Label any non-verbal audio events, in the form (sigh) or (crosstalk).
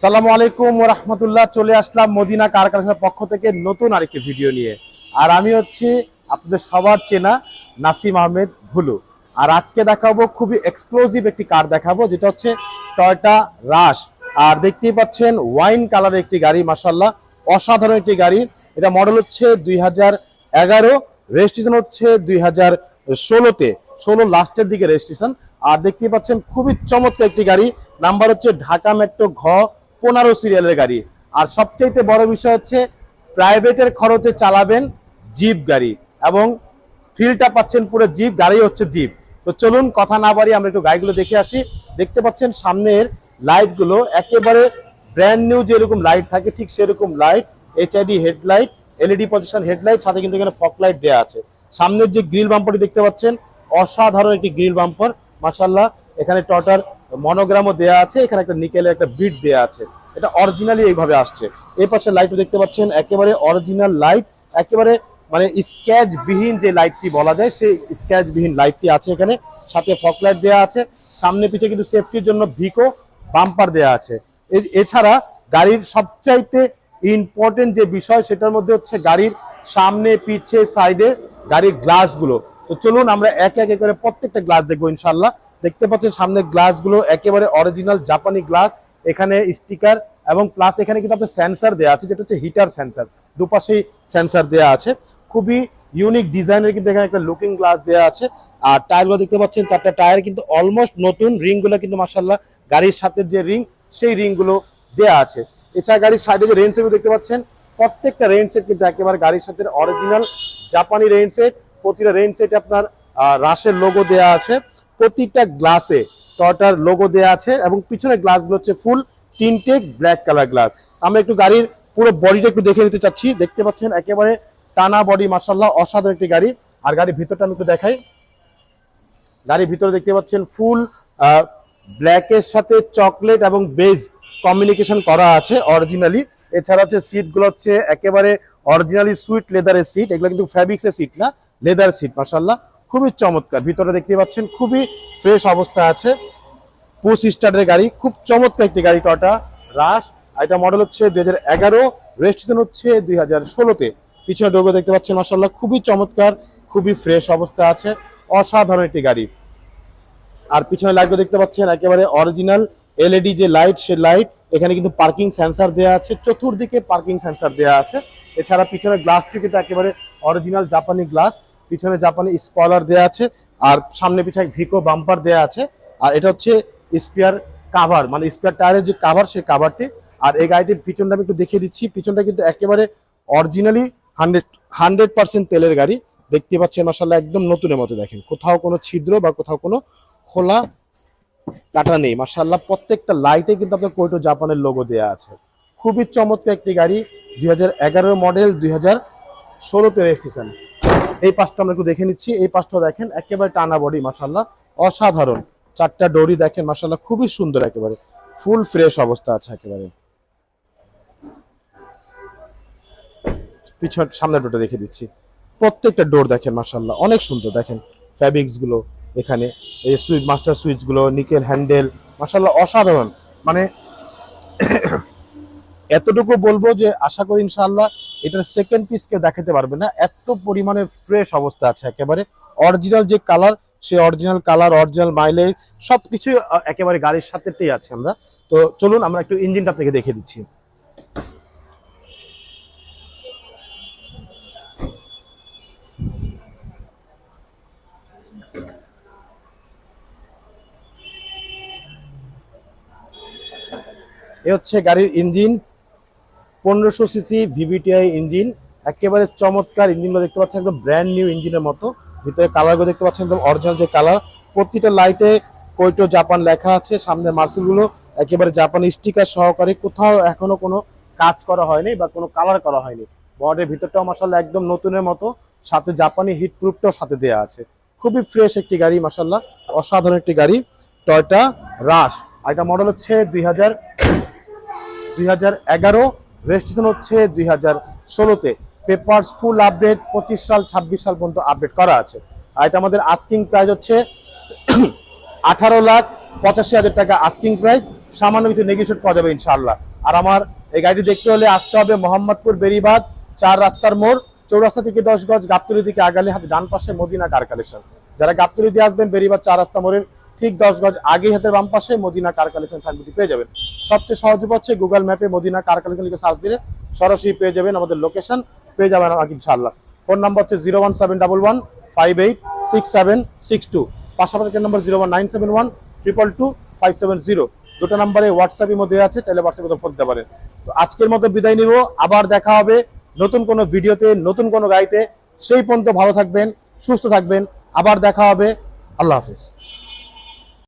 সালামু আলাইকুম রহমতুল্লাহ। চলে আসলাম মদিনা কারখানার পক্ষ থেকে নতুন আরেকটি ভিডিও নিয়ে। আর আমি হচ্ছি আপনাদের সবার চেনা নাসিম আহমেদ ভুলু। আর আজকে দেখাবো খুবই এক্সক্লুসিভ একটি কার দেখাবো, যেটা হচ্ছে টয়টা রাশ আর দেখতেই পাচ্ছেন ওয়াইন কালারের একটি গাড়ি মাসাল্লাহ অসাধারণ একটি গাড়ি। এটা মডেল হচ্ছে দুই হাজার এগারো রেজিস্ট্রেশন হচ্ছে দুই হাজার ষোলোতে। ষোলো লাস্টের দিকে রেজিস্ট্রেশন আর দেখতেই পাচ্ছেন, খুবই চমৎকার একটি গাড়ি। নাম্বার হচ্ছে ঢাকা মেট্রো ঘ পনেরো সিরিয়ালের গাড়ি। আর সবচাইতে বড় বিষয় হচ্ছে, প্রাইভেটের খরচে চালাবেন জিপ গাড়ি এবং ফিলটা পাচ্ছেন পুরো জিপ, গাড়ি হচ্ছে জিপ। তো চলুন, কথা না বাড়ি আমরা একটু গাড়িগুলো দেখে আসি। দেখতে পাচ্ছেন সামনের লাইটগুলো একেবারে ব্র্যান্ড নিউ যেরকম লাইট থাকে, ঠিক সেরকম light HID headlight LED position headlight সাথে কিন্তু এখানে ফক লাইট দেওয়া আছে। সামনের যে গ্রিল বাম্পারটি দেখতে পাচ্ছেন, অসাধারণ একটি গ্রিল বাম্পার মাসাল্লাহ এখানে টটার মনোগ্রামও দেওয়া আছে, এখানে একটা নিকেলের একটা বিট দেওয়া আছে। এটা অরিজিনালি এইভাবে আসছে। এই পাশে লাইটও দেখতে পাচ্ছেন, একেবারে অরিজিনাল লাইট একেবারে মানে স্ক্যাচ বিহীন যে লাইটটি বলা যায়, সেই স্ক্যাচ বিহীন লাইটটি আছে এখানে। সাথে ফক লাইট দেওয়া আছে। সামনে পিছে কিন্তু সেফটির জন্য ভিকো বাম্পার দেওয়া আছে। এছাড়া গাড়ির সবচাইতে ইম্পর্টেন্ট যে বিষয়, সেটার মধ্যে হচ্ছে গাড়ির সামনে, পিছে সাইডে গাড়ির গ্লাসগুলো তো চলুন আমরা একে একে করে প্রত্যেকটা গ্লাস দেখব ইনশাল্লাহ দেখতে পাচ্ছেন সামনে গ্লাসগুলো একেবারে অরিজিনাল জাপানি গ্লাস এখানে স্টিকার এবং প্লাস এখানে কিন্তু আপনার সেন্সার দেওয়া আছে, যেটা হচ্ছে হিটার সেন্সার দুপাশেই সেন্সার দেওয়া আছে। খুবই ইউনিক ডিজাইনের কিন্তু এখানে একটা লুকিং গ্লাস দেওয়া আছে। আর টায়ারগুলো দেখতে পাচ্ছেন, চারটা টায়ার কিন্তু অলমোস্ট নতুন। রিংগুলো কিন্তু মার্শাল্লাহ গাড়ির সাথে যে রিং সেই রিংগুলো দেওয়া আছে। এছাড়া গাড়ির সাইডে যে রেঞ্জ দেখতে পাচ্ছেন, প্রত্যেকটা রেঞ্জ কিন্তু একেবারে গাড়ির সাথে অরিজিনাল জাপানি রেঞ্জ প্রতিটা রেঞ্জ সেটে আপনার রাশের লোগো দেওয়া আছে। প্রতিটা গ্লাসে টয়টার লোগো দেওয়া আছে এবং পিছনের গ্লাসগুলো হচ্ছে ফুল তিনটে ব্ল্যাক কালার গ্লাস আমরা একটু গাড়ির পুরো বডিটা একটু দেখে নিতে চাচ্ছি। দেখতে পাচ্ছেন একেবারে টানা বডি মাসাল্লাহ অসাধারণ একটি গাড়ি। আর গাড়ির ভিতরটা আমি একটু দেখাই। গাড়ির ভিতরে দেখতে পাচ্ছেন ফুল ব্ল্যাকের সাথে চকলেট এবং বেজ কমিউনিকেশন করা আছে অরিজিনালি এছাড়া হচ্ছে সিটগুলো হচ্ছে একেবারে অরিজিনালি সুইট লেদারের সিট এগুলো কিন্তু ফ্যাব্রিক্সের সিট না লেদার সিট মাসাল্লাহ খুবই চমৎকার। ভিতরে দেখতে পাচ্ছেন, খুবই ফ্রেশ অবস্থা আছে। পুশ স্টার্টের গাড়ি, খুব চমৎকার একটি গাড়ি টটা রাশ এটা মডেল হচ্ছে দুই হাজার এগারো রেজিস্ট্রেশন হচ্ছে দুই হাজার ষোলোতে। পিছনে ডোগো দেখতে পাচ্ছেন মাসাল্লাহ খুবই চমৎকার, খুবই ফ্রেশ অবস্থা আছে। অসাধারণ একটি গাড়ি। আর পিছনে লাইটও দেখতে পাচ্ছেন, একেবারে অরিজিনাল এলইডি যে লাইট সে লাইট এখানে কিন্তু পার্কিং সেন্সার দেওয়া আছে, চতুর্দিকে পার্কিং সেন্সার দেওয়া আছে। এছাড়া পিছনে গ্লাসটি কিন্তু একেবারে অরিজিনাল জাপানি গ্লাস পিছনে জাপানি স্পলার দেওয়া আছে, আর সামনে পিছনে ভিকো বাম্পার দেওয়া আছে, আর এটা হচ্ছে স্পিয়ার কাভার মানে স্পিয়ার টায়ারের যে কাভার সেই কাভারটি আর এই গাড়িটির পিছনটা আমি একটু দেখিয়ে দিচ্ছি, পিছনটা কিন্তু একেবারে অরিজিনালি হান্ড্রেড হান্ড্রেড পার্সেন্ট তেলের গাড়ি। দেখতে পাচ্ছেন মাসাল্লাহ একদম নতুনের মতো দেখেন। কোথাও কোনো ছিদ্র বা কোথাও কোনো খোলা কাটা নেই মার্শাল্লাহ প্রত্যেকটা লাইটে কিন্তু আপনার কোটো জাপানের লোগো দেওয়া আছে। খুবই চমৎকার একটি গাড়ি, দুই হাজার এগারো মডেল দুই হাজার ষোলোতে রেজিস্ট্রেশন এই পাশটা আমরা একটু দেখে নিচ্ছি, এই পাশটা দেখেন, একেবারে টানা বডি মার্শাল্লাহ অসাধারণ। চারটা ডোরি দেখেন মার্শাল্লাহ খুবই সুন্দর একেবারে। ফুল ফ্রেশ অবস্থা আছে একেবারে। পিছন সামনে ডোরটা দেখে দিচ্ছি। প্রত্যেকটা ডোর দেখেন মাসাল্লাহ অনেক সুন্দর, দেখেন ফ্যাব্রিক্সগুলো। এখানে। এই সুইচ, মাস্টার সুইচগুলো, নিকেল হ্যান্ডেল মাসাল্লাহ অসাধারণ। মানে (coughs) এতটুকু বলব যে আশা করি ইনশাল্লাহ এটার সেকেন্ড পিসকে দেখাতে পারবে না। এত পরিমাণে ফ্রেশ অবস্থা আছে একেবারে। অরিজিনাল যে কালার সে অরিজিনাল কালার অরিজিনাল মাইলেজ সবকিছু একেবারে গাড়ির সাথেতেই আছে আমরা। তো চলুন, আমরা একটু ইঞ্জিনটা আপনাকে দেখে দিচ্ছি। এ হচ্ছে গাড়ির ইঞ্জিন। পনেরোশো সিসি ভিভিটিআই ইঞ্জিন। একেবারে চমৎকার ইঞ্জিনগুলো দেখতে পাচ্ছেন, একদম ব্র্যান্ড নিউ ইঞ্জিনের মতো। ভিতরে কালারগুলো দেখতে পাচ্ছেন, একদম অরিজিনাল যে কালার প্রতিটা লাইটে কৈটো জাপান লেখা আছে, সামনে মার্সেলগুলো একেবারে জাপানি স্টিকার সহকারে কোথাও এখনও কোনো কাজ করা হয়নি বা কোনো কালার করা হয়নি। বর্ডের ভিতরটাও মাসাল্লাহ একদম নতুনের মতো। সাথে জাপানি হিট প্রুফটাও সাথে দেওয়া আছে। খুবই ফ্রেশ একটি গাড়ি মাসাল্লাহ অসাধারণ একটি গাড়ি। টয়টা রাশ আর এটা মডেল হচ্ছে দুই হাজার দুই হাজার এগারো রেজিস্ট্রেশন হচ্ছে দুই হাজার ষোলোতে। পেপার্স ফুল আপডেট পঁচিশ সাল, ছাব্বিশ সাল পর্যন্ত আপডেট করা আছে। আর এটা আমাদের আস্কিং প্রাইস হচ্ছে (clears throat) আঠারো লাখ পঁচাশি হাজার টাকা আস্কিং প্রাইস সামান্য কিছু নেগোশিয়েট করা যাবে ইনশাআল্লাহ। আর আমার এই গাড়িটি দেখতে হলে আসতে হবে মোহাম্মদপুর বেরিবাদ চার রাস্তার মোড়, চৌরাস্তা থেকে দশ গজ, গাবতলি থেকে আগালে হাতে, ডান পাশে মদিনা কার কালেকশন যারা গাবতলি দিয়ে আসবেন বেরিবাদ চার রাস্তা মোড়ের ঠিক দশ গজ আগে হাতের বাম পাশে মদিনা কার কালেকশন সাইনবোর্ডটি পেয়ে যাবেন। সবচেয়ে সহজ হচ্ছে গুগল ম্যাপে মদিনা কার কালেকশন লিখে সার্চ দিলে সরাসরি পেয়ে যাবেন আমাদের লোকেশন পেয়ে যাবেন আমাকে ইনশাআল্লাহ। ফোন নাম্বার হচ্ছে zero one seven double one five eight six seven six two পাশাপাশি নম্বর zero one nine seven one triple two five seven zero দুটো নম্বরে হোয়াটসঅ্যাপের মধ্যে আছে তাহলে হোয়াটসঅ্যাপে ফোন দিতে পারেন। তো আজকের মতো বিদায় নিব, আবার দেখা হবে নতুন কোনো ভিডিওতে, নতুন কোনো গাড়িতে। সেই পর্যন্ত ভালো থাকবেন, সুস্থ থাকবেন, আবার দেখা হবে। আল্লাহ হাফিজ।